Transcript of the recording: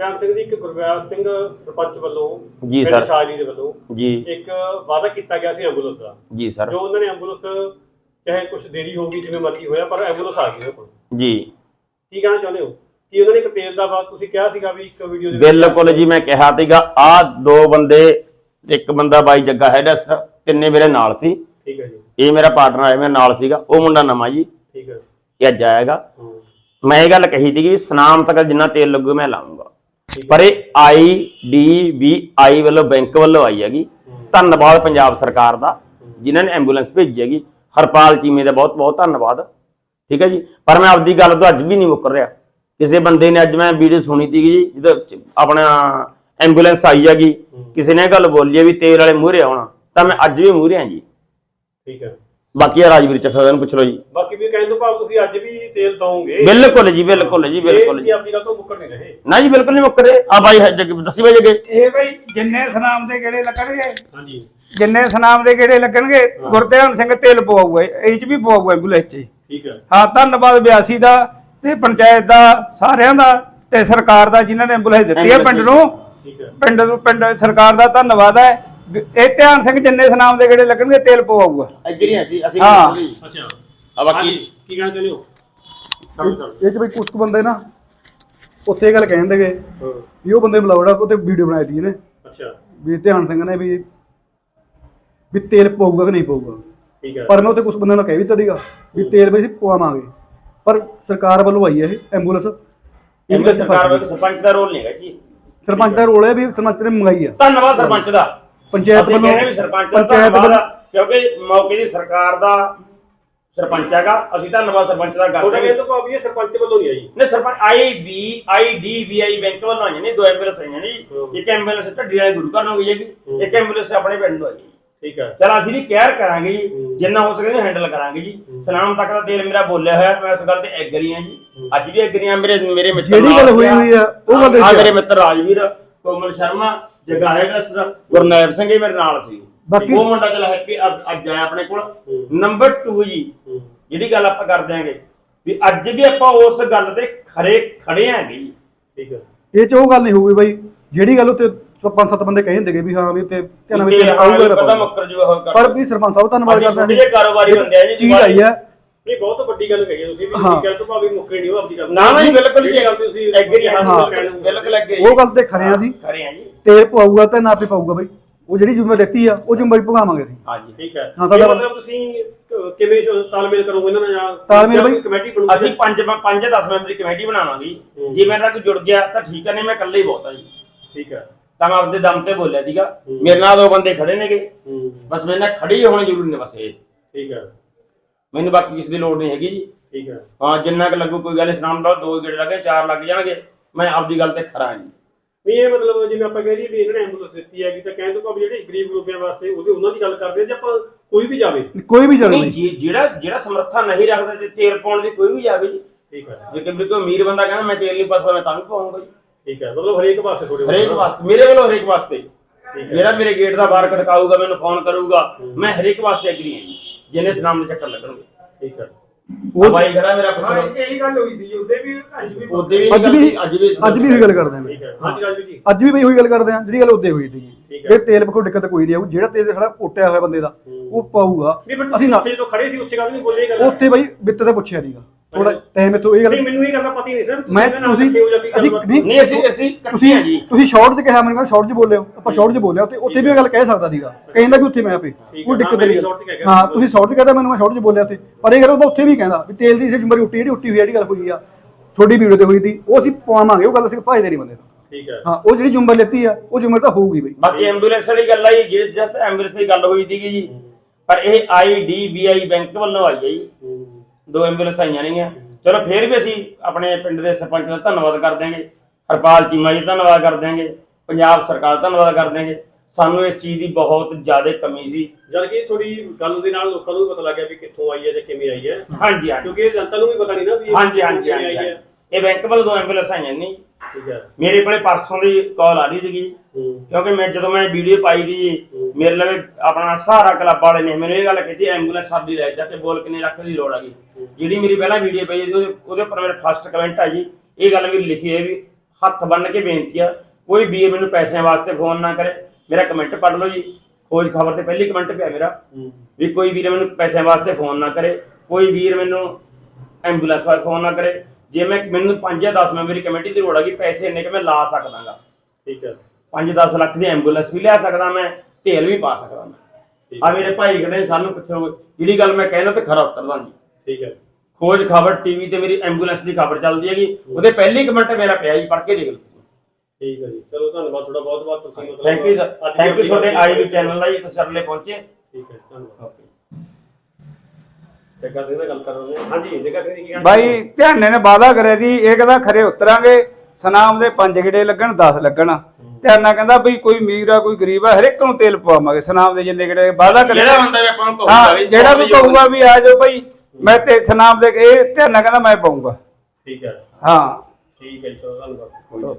ਧਿਆਨ ਸਿੰਘ ਜੀ ਇੱਕ ਸਿੰਘ ਸਰਪੰਚ ਵੱਲੋਂ ਜੀ ਸਰ। ਸ਼ਾਹਲੀ ਦੇ ਵੱਲੋਂ ਜੀ। ਇੱਕ ਵਾਅਦਾ ਕੀਤਾ ਗਿਆ ਸੀ ਐਂਬੂਲੈਂਸ ਦਾ। ਜੀ ਸਰ। ਜੋ ਉਹਨਾਂ ਨੇ ਐਂਬੂਲੈਂਸ ਚਾਹੇ ਕੁਝ ਦੇਰੀ ਹੋਊਗੀ ਜਿਵੇਂ ਮਰਜ਼ੀ ਹੋਇਆ ਪਰ ਐਂਬੂਲੈਂਸ ਆ ਗਈ ਉਹਨਾਂ ਕੋਲ ਜੀ। ਕੀ ਕਹਿਣਾ ਚਾਹੁੰਦੇ ਹੋ? ਕਿ ਉਹਨਾਂ ਨੇ ਇੱਕ ਤੇਲ ਦਾ ਬਾਤ ਤੁਸੀਂ ਕਿਹਾ ਸੀਗਾ ਵੀ ਇੱਕ ਵੀਡੀਓ ਦੇ ਬਿਲਕੁਲ ਜੀ ਮੈਂ ਕਿਹਾ ਸੀਗਾ ਆ ਦੋ ਬੰਦੇ ਇੱਕ ਬੰਦਾ ਬਾਈ ਜੱਗਾ ਹੈਡ ਤਿੰਨੇ ਮੇਰੇ ਨਾਲ ਸੀ। ਠੀਕ ਹੈ ਜੀ। ਇਹ ਮੇਰਾ ਪਾਰਟਨਰ ਹੈ ਮੇਰੇ ਨਾਲ ਸੀਗਾ ਉਹ ਮੁੰਡਾ ਨਵਾਂ ਜੀ। ਠੀਕ ਹੈ। ਇਹ ਅੱਜ ਆਏਗਾ ਹੂੰ। ਮੈਂ ਇਹ ਗੱਲ ਕਹੀ ਸੀ ਕਿ ਸਨਾਮ ਤੱਕ ਜਿੰਨਾ ਤੇਲ ਲੱਗੂ ਮੈਂ ਲਾਉਂਗਾ ਪਰ ਇਹ ਆਈ ਡੀ ਬੀ ਆਈ ਵੱਲੋਂ ਬੈਂਕ ਵੱਲੋਂ ਆਈ ਹੈਗੀ। ਧੰਨਵਾਦ ਪੰਜਾਬ ਸਰਕਾਰ ਦਾ ਜਿਨ੍ਹਾਂ ਨੇ ਐਂਬੂਲੈਂਸ ਭੇਜੀ ਹੈਗੀ। ਹਰਪਾਲ ਚੀਮੇ ਦਾ ਬਹੁਤ ਬਹੁਤ ਧੰਨਵਾਦ। ਠੀਕ ਹੈ ਜੀ। ਪਰ ਮੈਂ ਆਪਦੀ ਗੱਲ ਤੋਂ ਅੱਜ ਵੀ ਨਹੀਂ ਮੁੱਕਰ ਰਿਹਾ। ਕਿਸੇ ਬੰਦੇ ਨੇ ਅੱਜ ਮੈਂ ਵੀਡੀਓ ਸੁਣੀ ਤੀ ਜੀ ਜਦੋਂ ਆਪਣਾ ਐਂਬੂਲੈਂਸ ਆਈ ਹੈਗੀ। ਕਿਸੇ ਨੇ ਗੱਲ ਬੋਲੀ ਹੈ ਵੀ ਤੇਲ ਵਾਲੇ ਮੂਹਰੇ ਆਉਣਾ ਤਾਂ ਮੈਂ ਅੱਜ ਵੀ ਮੂਹਰੇ ਹਾਂ ਜੀ। ਠੀਕ ਹੈ। ਬਾਕੀ ਆ ਰਾਜਵੀਰ ਚੱਫਾ ਨੂੰ ਪੁੱਛ ਲਓ ਜੀ। ਬਾਕੀ ਵੀ ਕਹਿਣ ਤੋਂ ਭਾਵ ਤੁਸੀਂ ਅੱਜ ਵੀ ਤੇਲ ਦਵੋਗੇ। ਬਿਲਕੁਲ ਜੀ ਬਿਲਕੁਲ ਜੀ ਬਿਲਕੁਲ ਜੀ। ਆਪਣੀ ਗੱਲ ਤੋਂ ਮੁੱਕਰ ਨਹੀਂ ਰਹੇ। ਨਾ ਜੀ ਬਿਲਕੁਲ ਨਹੀਂ ਮੁੱਕਰੇ। ਆ ਬਾਈ ਦੱਸੀ ਬਾਈ ਜੱਗੇ ਇਹ ਬਈ ਜਿੰਨੇ ਸਨਾਮ ਦੇ ਗੇੜੇ ਲੱਗਣਗੇ ਹਾਂਜੀ। ਜਿੰਨੇ ਸਨਾਮ ਦੇ ਗੇੜੇ ਲੱਗਣਗੇ ਗੁਰਧਿਆਨ ਸਿੰਘ ਤੇਲ ਪਵਾਊਗਾ ਇਹ ਚ ਵੀ ਪਵਾਊਗਾ ਐਂਬੂਲੈਂਸ ਚ। ਠੀਕ ਹੈ। ਹਾਂ ਧੰਨਵਾਦ ਬਿਆਸੀ ਦਾ ਤੇ ਪੰਚਾਇਤ ਦਾ ਸਾਰਿਆਂ ਦਾ ਤੇ ਸਰਕਾਰ ਦਾ ਜਿਨ੍ਹਾਂ ਨੇ ਐਂਬੂਲੈਂਸ ਦਿੱਤੀ ਹੈ ਪਿੰਡ ਨੂੰ। ਪਿੰਡ ਨੂੰ ਪਿੰਡ ਸਰਕਾਰ ਦਾ ਧੰਨਵਾਦ ਹੈ। ਇਹ ਧਿਆਨ ਸਿੰਘ ਜਿੰਨੇ ਸਨਾਮ ਦੇ ਗੇੜੇ ਲੱਗਣਗੇ ਤੇਲ ਪਵਾਊਗਾ। ਇੱਧਰ ਹੀ ਅਸੀਂ ਅਸੀਂ ਹਾਂ। ਅੱਛਾ। ਆ ਬਾਕੀ ਕੀ ਕਹਿਣਾ ਚਾਹੁੰਦੇ ਹੋ? ਕੰਮ ਕਰੋ ਇਹ ਚ ਬਈ ਕੁਛ ਕੁ ਬੰਦੇ ਨਾ ਉੱਥੇ ਇਹ ਗੱਲ ਕਹਿੰਦੇ ਗਏ ਹਾਂ। ਵੀ ਉਹ ਬੰਦੇ ਬੁਲਾਉੜਾ ਉਹਤੇ ਵੀਡੀਓ ਬਣਾਈ ਦੀ ਨੇ ਅੱਛਾ। ਵੀ ਧਿਆਨ ਸਿੰਘ ਨੇ ਵੀ ਵੀ ਤੇਲ ਪਊਗਾ ਕਿ ਨਹੀਂ ਪਊਗਾ ਠੀਕ ਹੈ ਪਰ ਮੈਂ ਉੱਥੇ ਕੁਝ ਬੰਦਿਆਂ ਨੂੰ ਕਹਿ ਵੀ ਦਿੱਤਾ ਸੀਗਾ ਵੀ ਤੇਲ ਬਈ ਅਸੀਂ ਪਵਾਵਾਂਗੇ। ਪਰ ਸਰਕਾਰ ਵੱਲੋਂ ਆਈ ਹੈ ਇਹ ਐਂਬੂਲੈਂਸ। ਇਹ ਇਹ ਸਰਕਾਰ ਵੱਲੋਂ ਸਰਪੰਚ ਦਾ ਰੋਲ ਨਹੀਂ ਹੈਗਾ ਜੀ। ਸਰਪੰਚ ਦਾ ਰੋਲ ਹੈ ਵੀ ਸਰਪੰਚ ਨੇ ਮੰਗਾਈ ਆ ਧੰਨਵਾਦ ਸਰਪੰਚ ਦਾ। ਪੰਚਾਇਤ ਅਸੀਂ ਵੱਲੋਂ ਕਹਿੰਦੇ ਵੀ ਸਰਪੰਚ ਦਾ ਪੰਚਾਇਤ ਧੰਨਵਾਦ ਵੱਲੋਂ ਆ, ਕਿਉਂਕਿ ਮੌਕੇ ਦੀ ਸਰਕਾਰ ਦਾ ਸਰਪੰਚ ਹੈਗਾ। ਅਸੀਂ ਧੰਨਵਾਦ ਸਰਪੰਚ ਦਾ ਤੁਹਾਡਾ ਕਰਦੇ ਤੋਂ ਭਾਵ ਇਹ ਸਰਪੰਚ ਵੱਲੋਂ ਨਹੀਂ ਆਈ। ਨੇ sarpanch I B I D B I bank ਵੱਲੋਂ ਆਈਆਂ ਨੇ ਦੋ ਐਂਬੂਲੈਂਸ ਆਈਆਂ ਨੇ ਹੂੰ। ਇੱਕ ਐਂਬੂਲੈਂਸ ਢੱਡੀ ਵਾਲੇ ਗੁਰੂ ਘਰ ਨੂੰ ਗਈ ਹੈਗੀ। ਹੂੰ। ਇੱਕ ਐਂਬੂਲੈਂਸ ਆਪਣੇ ਪਿੰਡ ਨੂੰ ਆਈ ਹੈ ਜੀ। ਠੀਕ ਹੈ। ਚਲ ਅਸੀਂ ਵੀ ਕੇਅਰ ਕਰਾਂਗੇ ਜੀ। ਹੂੰ। ਜਿੰਨਾ ਹੋ ਸਕੇ ਹੈਂਡਲ ਕਰਾਂਗੇ ਜੀ। ਸਨਾਮ ਤੱਕ ਦਾ ਤੇਲ ਮੇਰਾ ਬੋਲਿਆ ਹੋਇਆ ਮੈਂ ਉਸ ਗੱਲ ਤੇ ਐਗਰੀ ਹਾਂ ਜੀ। ਅੱਜ ਵੀ ਐਗਰੀ ਹਾਂ ਮੇਰੇ ਮੇਰੇ ਮਿੱਤਰ ਜਿਹੜੀ ਗੱਲ ਹੋਈ। ਹੋਈ ਆ, ਉਹ ਗੱਲ ਆ ਆ। ਮੇਰੇ ਮਿੱਤਰ ਰਾਜਵੀਰ ਕੋਮਲ ਸ਼ਰਮਾ ਜਗਾਹੇਡਸ ਗੁਰਨੈਬ ਸਿੰਘ ਮੇਰੇ ਨਾਲ ਸੀ। ਬਾਕੀ- ਉਹ ਮੁੰਡਾ ਚਲ ਹੈਪੀ ਅੱਜ ਆਇਆ ਆਪਣੇ ਕੋਲ। ਨੰਬਰ 2 ਜੀ। ਜਿਹੜੀ ਗੱਲ ਆਪਾਂ ਕਰ ਦਿਆਂਗੇ ਵੀ ਅੱਜ ਵੀ ਆਪਾਂ ਉਸ ਗੱਲ ਤੇ ਖਰੇ ਖੜੇ ਆਂਗੇ ਜੀ। ਠੀਕ ਹੈ। ਇਹ ਚ ਉਹ ਗੱਲ ਨਹੀਂ ਹੋਊਗੀ ਬਈ। ਜਿਹੜੀ ਗੱਲ ਉੱਤੇ ਪੰਜ ਸੱਤ ਬੰਦੇ ਕਹੇ ਹੁੰਦੇ ਵੀ ਹਾਂ ਵੀ ਤੇ ਧਿਆਨ ਵਿੱਚ ਆਊਗਾ ਨਾ ਪਤਾ ਪਾਊਗਾ। ਮੁੱਕਰ ਜੂਗਾ ਹੋਰ ਕਰ ਪਰ ਵੀ ਸਰਪੰਚ ਸਾਹਿਬ ਧੰਨਵਾਦ ਕਰਦੇ ਜਿਹੇ ਕਾਰੋਬਾਰੀ ਬੰਦੇ ਆ ਜੀ, ਚੀਜ਼ ਆਈ ਹੈ। ਇਹ ਬਹੁਤ ਵੱਡੀ ਗੱਲ ਕਹੀ ਤੁਸੀਂ ਵੀ ਕਹਿਣ ਤੋਂ ਭਾਵ ਮੁੱਕਰੇ ਨਹੀਂ ਹੋ ਆਪਣੀ ਗੱਲ ਨਾ ਨਾ ਜੀ ਬਿਲਕੁਲ ਜਿਹੜੀ ਗੱਲ ਤੁਸੀਂ ਐਗਰੀ ਹਾਂ। ਹਾਂ। ਬਿਲਕੁਲ ਐਗਰੀ ਉਹ ਗੱਲ ਤੇ ਖਰੇ ਆ ਸੀ ਖਰੇ ਆ ਜੀ। ਤੇਲ ਪਵਾਊਗਾ ਤੇ ਨਾ ਪੇ ਪਾਊਗਾ ਬਈ। ਉਹ ਜਿਹੜੀ ਜ਼ਿੰਮੇਵਾਰੀ ਲੈਤੀ ਆ ਉਹ ਜ਼ਿੰਮੇਵਾਰੀ ਭੁਗਾਵਾਂਗੇ ਅਸੀਂ। ਹਾਂਜੀ ਠੀਕ ਹੈ। ਹਾਂ, ਸਾਡਾ- ਮਤਲਬ ਤੁਸੀਂ ਕਿਵੇਂ ਸ਼- ਤਾਲਮੇਲ ਕਰੋਗੇ ਇਹਨਾਂ ਨਾਲ ਜਾਂ ਤਾਲਮੇਲ ਜਾਂ ਬਈ- ਕਮੇਟੀ ਬਣੂਗੀ? ਅਸੀਂ ਪੰਜ ਪੰਜ 10 ਮੈਂਬਰੀ ਕਮੇਟੀ ਬਣਾਵਾਂਗੇ। ਜੀ। ਜੇ ਮੇਰੇ ਨਾਲ ਕੋਈ ਜੁੜ ਗਿਆ ਤਾਂ ਠੀਕ ਹੈ ਨਹੀਂ ਮੈਂ ਇਕੱਲੇ ਹੀ ਬਹੁਤ ਆ ਜੀ। ਠੀਕ ਹੈ। ਤਾਂ ਮੈਂ ਆਪਦੇ ਦਮ ਤੇ ਬੋਲਿਆ ਸੀਗਾ। ਮੇਰੇ ਨਾਲ ਦੋ ਬੰਦੇ ਖੜੇ ਨੇਗੇ। ਹੂੰ। ਬਸ ਮੇਰੇ ਨਾਲ ਖੜੇ ਹੀ ਹੋਣੇ ਜ਼ਰੂਰੀ ਨੇ ਬਸ ਇਹ। ਠੀਕ ਹੈ ਮੈਨੂੰ ਬਾਕੀ ਕਿਸੇ ਦੀ ਲੋੜ ਨਹੀਂ ਹੈਗੀ ਜੀ। ਠੀਕ ਹੈ ਹਾਂ ਜਿੰਨਾ ਕੁ ਲੱਗੂ ਕੋਈ ਗੱਲ ਨਹੀਂ ਸਨਾਮ ਦਾ ਦੋ ਗੇੜ ਲੱਗੇ ਚਾਰ ਲੱਗ ਜਾਣਗੇ। ਮੈਂ ਆਪਦੀ ਗੱਲ ਤੇ ਖਰਾ ਜੀ। ਵੀ ਇਹ ਮਤਲਬ ਜਿਵੇਂ ਆਪਾਂ ਕਹਿ ਦਈਏ ਵੀ ਇਹਨਾਂ ਨੇ ਐਂਬੂਲੈਂਸ ਦਿੱਤੀ ਹੈਗੀ ਤਾਂ ਕਹਿਣ ਤੋਂ ਭਾਵ ਜਿਹੜੇ ਗਰੀਬ ਲੋਕਾਂ ਵਾਸਤੇ ਉਹਦੇ ਉਹਨਾਂ ਦੀ ਗੱਲ ਕਰਦੇ ਆ ਜੇ ਆਪਾਂ ਕੋਈ ਵੀ ਜਾਵੇ? ਕੋਈ ਵੀ ਜਾਵੇ ਨਹੀਂ ਜੇ- ਜਿਹੜਾ ਜਿਹੜਾ ਸਮਰੱਥਾ ਨਹੀਂ ਰੱਖਦਾ ਤੇ ਤੇਲ ਪਾਉਣ ਦੀ ਕੋਈ ਵੀ ਜਾਵੇ ਜੀ। ਠੀਕ ਹੈ ਜੇ ਕਿ ਕੋਈ ਅਮੀਰ ਬੰਦਾ ਕਹਿੰਦਾ ਮੈਂ ਤੇਲ ਨਹੀਂ ਪਾਸਦਾ ਮੈਂ ਤਾਂ ਵੀ ਪਾਉਂਗਾ ਜੀ। ਠੀਕ ਹੈ ਮਤਲਬ ਹਰੇਕ ਵਾਸਤੇ ਥੋੜੇ ਹਰੇਕ ਵਾਸਤੇ ਮੇਰੇ ਵੱਲੋਂ ਹਰੇਕ ਵਾਸਤੇ। ਠੀਕ ਹੈ। ਜਿਹੜਾ ਮੇਰੇ ਗੇਟ ਦਾ ਬਾਹਰ ਖੜਕਾਊਗਾ ਮੈਨੂੰ ਫੋਨ ਕਰੂਗਾ ਮੈਂ ਹਰੇਕ ਵਾਸਤੇ ਐਗਰੀ ਹਾਂ ਜੀ ਜਿਹਨੇ ਸਨਾਮ ਦੇ ਚੱਕਰ ਲੱਗਣਗੇ। ਠੀਕ ਹੈ। ਉਹ ਬਾਈ ਖੜਾ ਮੇਰਾ ਹਾਂ ਪੁੱਤਰ ਇਹੀ ਗੱਲ ਹੋਈ ਸੀ ਉਹਦੇ ਵੀ ਅੱਜ ਵੀ ਉਹਦੇ ਵੀ ਅੱਜ ਵੀ ਅੱਜ ਵੀ ਅੱਜ ਵੀ ਉਹੀ ਗੱਲ ਕਰਦੇ ਆਂ ਠੀਕ ਹੈ। ਹਾਂਜੀ ਰਾਜੂ ਜੀ। ਅੱਜ ਵੀ ਬਈ ਉਹੀ ਗੱਲ ਕਰਦੇ ਆਂ ਜਿਹੜੀ ਗੱਲ ਉੱਦੇ ਹੋਈ ਸੀ। ਠੀਕ ਹੈ। ਇਹ ਤੇਲ ਪਕੋ ਦਿੱਕਤ ਕੋਈ ਨਹੀਂ ਆਊ ਜਿਹੜਾ ਤੇਲ ਖੜਾ ਪੋਟਿਆ ਹੋਇਆ ਬੰਦੇ ਦਾ ਉਹ ਪਾਊਗਾ। ਨਹੀਂ ਬਟ ਅਸੀਂ ਨਾ ਉੱਥੇ ਜਦੋਂ ਖੜੇ ਸੀ ਉੱਥੇ ਗੱਲ ਨਹੀਂ ਬੋਲੇ ਗੱਲ। ਉੱਥੇ ਬਈ ਬਿੱਤ ਤੇ ਪੁੱਛਿਆ ਨਹੀਂਗਾ ਥੋੜਾ ਟਾਈਮ ਇਥੋਂ ਇਹ ਨਹੀਂ ਗੱਲ ਮੈਨੂੰ ਇਹ ਗੱਲ ਦਾ ਪਤਾ ਹੀ ਨਹੀਂ ਸਰ ਮੈਂ ਤੁਸੀਂ ਅਸੀਂ ਨਹੀਂ ਨਹੀਂ ਅਸੀਂ ਅਸੀਂ ਤੁਸੀਂ ਤੁਸੀਂ ਸ਼ਾਰਟ 'ਚ ਕਿਹਾ ਮੈਨੂੰ ਕਹਿੰਦਾ ਸ਼ਾਰਟ 'ਚ ਬੋਲੇ ਹੋ। ਆਪਾਂ ਸ਼ਾਰਟ 'ਚ ਬੋਲਿਆ ਉੱਥੇ ਉੱਥੇ ਵੀ ਇਹ ਗੱਲ ਕਹਿ ਸਕਦਾ ਸੀਗਾ। ਕਹਿੰਦਾ ਕਿ ਉੱਥੇ ਮੈਂ ਆਪੇ। ਕੋਈ ਹੈ, ਦਿੱਕਤ ਹਾਂ, ਮੈਂ ਵੀ ਨਹੀਂ short 'ਚ ਕਹਿ ਗਿਆ। ਹਾਂ ਤੁਸੀਂ ਸ਼ਾਰਟ 'ਚ ਕਹਿੰਦਾ ਮੈਨੂੰ ਮੈਂ ਸ਼ਾਰਟ 'ਚ ਬੋਲਿਆ ਉੱਥੇ। ਪਰ ਇਹ ਗੱਲ ਉਹ ਉੱਥੇ ਵੀ ਕਹਿੰਦਾ ਵੀ ਤੇਲ ਦੀ ਜ਼ਿੰਮੇਵਾਰੀ ਉੱਟੀ ਜਿਹੜੀ ਉੱਟੀ ਹੋਈ ਆ, ਜਿਹੜੀ ਗੱਲ ਹੋਈ ਆ ਤੁਹਾਡੀ ਵੀਡੀਓ ਤੇ ਹੋਈ ਸੀ ਉਹ ਅਸੀਂ ਪਵਾਵਾਂਗੇ ਉਹ ਗੱਲ ਅਸੀਂ ਭਾਈ ਦੇ ਨਹੀਂ ਬੰਦੇ ਤੋਂ। ਠੀਕ ਹੈ। ਹਾਂ ਉਹ ਜਿਹੜੀ ਜ਼ਿੰਮੇਵਾਰੀ ਲੈਤੀ ਆ ਉਹ ਜ਼ਿੰਮੇਵਾਰੀ ਤਾਂ ਹੋਊਗੀ ਬਈ। ਬਾਕੀ ਐਂਬੂਲੈਂਸ ਵਾਲੀ ਗੱਲ ਆਈ ਜਿਸ ਜਤ ਐਂਬੂਲੈਂਸ ਦੀ ਗੱਲ ਹੋਈ ਸੀਗੀ ਜੀ ਪਰ ਇਹ ਆਈਡੀਬੀਆਈ ਬੈਂਕ ਵੱਲੋਂ ਆਈ ਹੈ ਜੀ। ਦੋ ਐਂਬੂਲੈਂਸ ਆਈਆਂ ਨੇਗੀਆਂ ਚਲੋ ਫੇਰ ਵੀ ਅਸੀਂ ਆਪਣੇ ਪਿੰਡ ਦੇ ਸਰਪੰਚ ਦਾ ਧੰਨਵਾਦ ਕਰ ਦਿਆਂਗੇ। ਹਰਪਾਲ ਚੀਮਾ ਜੀ ਧੰਨਵਾਦ ਕਰ ਦਿਆਂਗੇ। ਪੰਜਾਬ ਸਰਕਾਰ ਦਾ ਧੰਨਵਾਦ ਕਰ ਦਿਆਂਗੇ। ਸਾਨੂੰ ਇਸ ਚੀਜ਼ ਦੀ ਬਹੁਤ ਜ਼ਿਆਦਾ ਕਮੀ ਸੀ। ਜਦ ਕਿ ਥੋੜੀ ਗੱਲ ਦੇ ਨਾਲ ਲੋਕਾਂ ਨੂੰ ਵੀ ਪਤਾ ਲੱਗਿਆ ਵੀ ਕਿੱਥੋਂ ਆਈ ਹੈ ਜਾਂ ਕਿਵੇਂ ਆਈ ਹੈ। ਹਾਂਜੀ ਹਾਂਜੀ। ਕਿਉਂਕਿ ਜਨਤਾ ਨੂੰ ਵੀ ਪਤਾ ਨਹੀਂ ਨਾ ਵੀ ਹਾਂਜੀ ਹਾਂਜੀ ਹਾਂਜੀ। ਇਹ ਬੈਂਕ ਵੱਲੋਂ ਦੋ ਐਂਬੂਲੈਂਸ ਆਈਆਂ ਨੇ। ਠੀਕ ਹੈ ਮੇਰੇ ਕੋਲੇ ਪਰਸੋਂ ਦੀ ਕਾਲ ਆ ਰਹੀ ਸੀਗੀ। ਕਿਉਂਕਿ ਮੈਂ ਜਦੋਂ ਮੈਂ ਵੀਡੀਓ ਪਾਈ ਦੀ ਮੇਰੇ ਲਵੇ ਆਪਣਾ ਸਹਾਰਾ ਕਲੱਬ ਵਾਲੇ ਨੇ ਮੈਨੂੰ ਇਹ ਗੱਲ ਕੀਤੀ ਐਂਬੂਲੈਂਸ ਸਾਡੀ ਲੈ ਜਾ ਕੇ ਬੋਲ ਕਿੰਨੇ ਲੱਖ ਦੀ ਲੋੜ ਆ ਗਈ। ਜਿਹੜੀ ਮੇਰੀ ਪਹਿਲਾਂ ਵੀਡੀਓ ਪਈ ਸੀ, ਉਹਦੇ ਉੱਪਰ ਮੇਰੇ ਫਸਟ ਕਮੈਂਟ ਆ ਜੀ। ਇਹ ਗੱਲ ਵੀ ਲਿਖੀ ਹੈ ਵੀ ਹੱਥ ਬੰਨ ਕੇ ਬੇਨਤੀ ਆ ਕੋਈ ਵੀਰ ਮੈਨੂੰ ਪੈਸਿਆਂ ਵਾਸਤੇ ਫੋਨ ਨਾ ਕਰੇ। ਮੇਰਾ ਕਮੈਂਟ ਪੜ੍ਹ ਲਓ ਜੀ। ਖੋਜ ਖਬਰ ਤੇ ਪਹਿਲੀ ਕਮੈਂਟ ਪਿਆ ਮੇਰਾ। ਵੀ ਕੋਈ ਵੀਰ ਮੈਨੂੰ ਪੈਸਿਆਂ ਵਾਸਤੇ ਫੋਨ ਨਾ ਕਰੇ ਕੋਈ ਵੀਰ ਮੈਨੂੰ ਐਂਬੂਲੈਂਸ ਵਾਸਤੇ ਫੋਨ ਨਾ ਕਰੇ। ਜੇ ਮੈਂ ਮੈਨੂੰ 5 ਜਾਂ 10 ਮੈਂਬਰੀ ਕਮੇਟੀ ਦੀ ਲੋੜ ਹੈਗੀ ਪੈਸੇ ਇੰਨੇ ਕਿ ਮੈਂ ਲਾ ਸਕਦਾਗਾ। ਠੀਕ ਹੈ। 5-10 ਲੱਖ ਦੀ ਐਂਬੂਲੈਂਸ ਵੀ ਲਿਆ ਸਕਦਾ ਮੈਂ ਤੇਲ ਵੀ ਪਾ ਸਕਦਾ ਮੈਂ। ਆ ਮੇਰੇ ਭਾਈ ਨੇ, ਸਾਨੂੰ ਪੁੱਛੋ ਜਿਹੜੀ ਗੱਲ ਮੈਂ ਕਹਿਣਾ ਤੇ ਖਰਾ ਉਤਰਦਾ ਜੀ ਠੀਕ ਹੈ। ਖੋਜ ਖਬਰ ਟੀਵੀ ਤੇ ਮੇਰੀ ਐਂਬੂਲੈਂਸ ਦੀ ਖਬਰ ਚੱਲਦੀ ਹੈਗੀ। ਉਹਦੇ ਪਹਿਲੀ ਕਮੈਂਟ ਮੇਰਾ ਪਿਆ ਜੀ ਪੜ੍ਹ ਕੇ ਦੇਖ ਲਓ ਠੀਕ ਹੈ ਜੀ। ਚਲੋ ਧੰਨਵਾਦ ਤੁਹਾਡਾ ਬਹੁਤ ਬਹੁਤ ਤੁਸੀਂ ਮਤਲਬ ਥੈਂਕ ਯੂ ਦੀ ਥੈਂਕ ਯੂ ਤੁਹਾਡੇ ਗੱਲ ਆਈ ਵੀ ਚੈਨਲ ਜੀ ਤੁਸੀਂ ਸਾਡੇ ਲਈ ਪਹੁੰਚੇ। ਠੀਕ ਹੈ ਧੰਨਵਾਦ। ਜੱਗਾ ਸਿੰਘ ਨਾਲ ਗੱਲ ਕਰ ਰਹੇ ਹਾਂ ਹਾਂਜੀ ਜੱਗਾ ਸਿੰਘ ਜੀ ਕੀ ਕਹਿਣਾ ਬਾਈ ਧਿਆਨੇ ਨੇ ਵਾਅਦਾ ਕਰਿਆ ਦੀ ਇਹ ਕਹਿੰਦਾ ਖਰੇ ਉਤਰਾਂਗੇ ਸਨਾਮ ਦੇ ਪੰਜ ਗੇੜੇ ਲੱਗਣ 10 ਲੱਗਣ। ਧਿਆਨਾ ਕਹਿੰਦਾ ਬਈ ਕੋਈ ਅਮੀਰ ਆ ਕੋਈ ਗਰੀਬ ਆ ਹਰ ਇੱਕ ਨੂੰ ਤੇਲ ਪਵਾਵਾਂਗੇ ਸਨਾਮ ਦੇ ਜਿੰਨੇ ਗੇੜੇ ਵਾਅਦਾ ਕਰਿਆ। ਜਿਹੜਾ ਬੰਦਾ ਵੀ ਆਪਾਂ ਨੂੰ ਕਹੂਗਾ ਵੀ ਜਿਹੜਾ ਵੀ ਕਹੂਗਾ ਵੀ ਆ ਜਾਓ ਬਈ ਮੈਂ ਤੇ ਸਨਾਮ ਦੇ ਇਹ ਧਿਆਨਾ ਕਹਿੰਦਾ ਮੈਂ ਪਾਉਂਗਾ। ਠੀਕ ਹੈ। ਹਾਂ। ਠੀਕ ਹੈ ਜੀ ਚਲੋ ਧੰਨਵਾਦ।